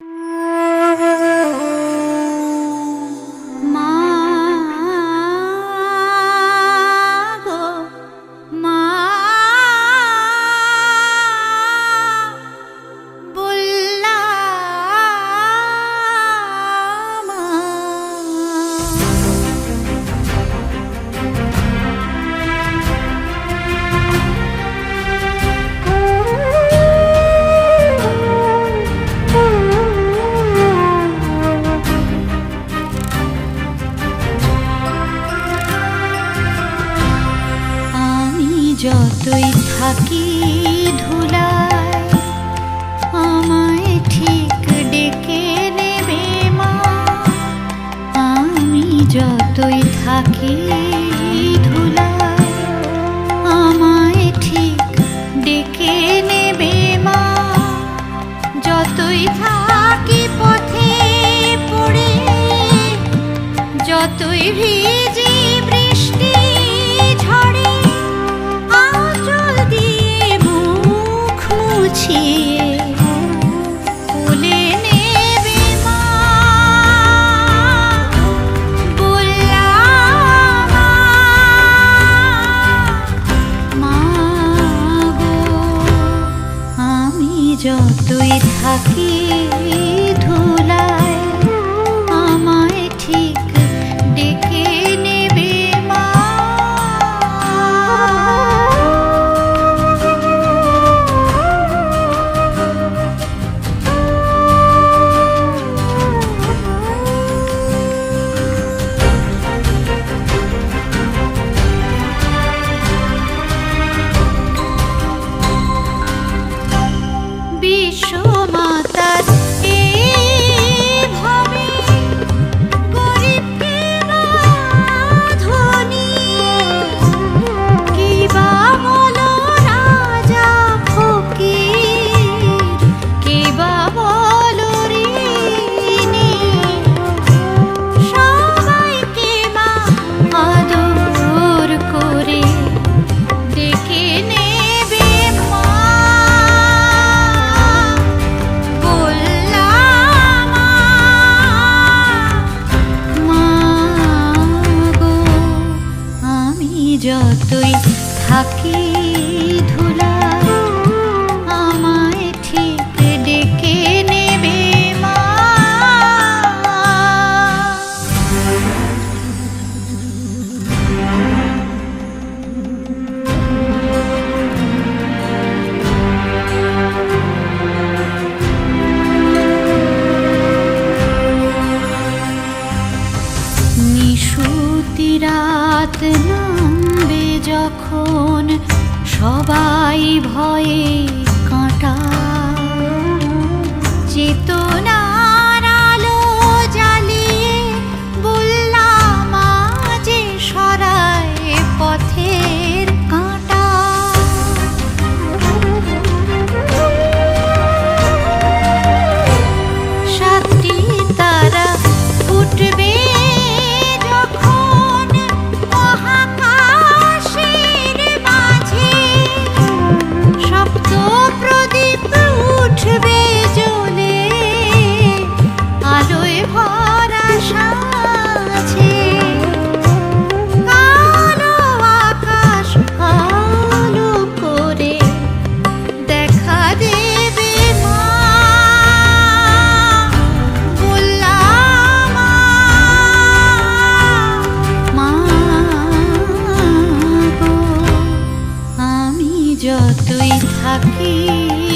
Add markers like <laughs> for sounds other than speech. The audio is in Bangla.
মা <laughs> যতই থাকি ধুলায়, আমায় ঠিক ডেকে নেবে মা। আমি যতই থাকি ধুলায়, আমায় ঠিক ডেকে নেবে মা। যতই থাকি যতই যতই থাকি নামবে যখন সবাই ভয়ে যতই থাকি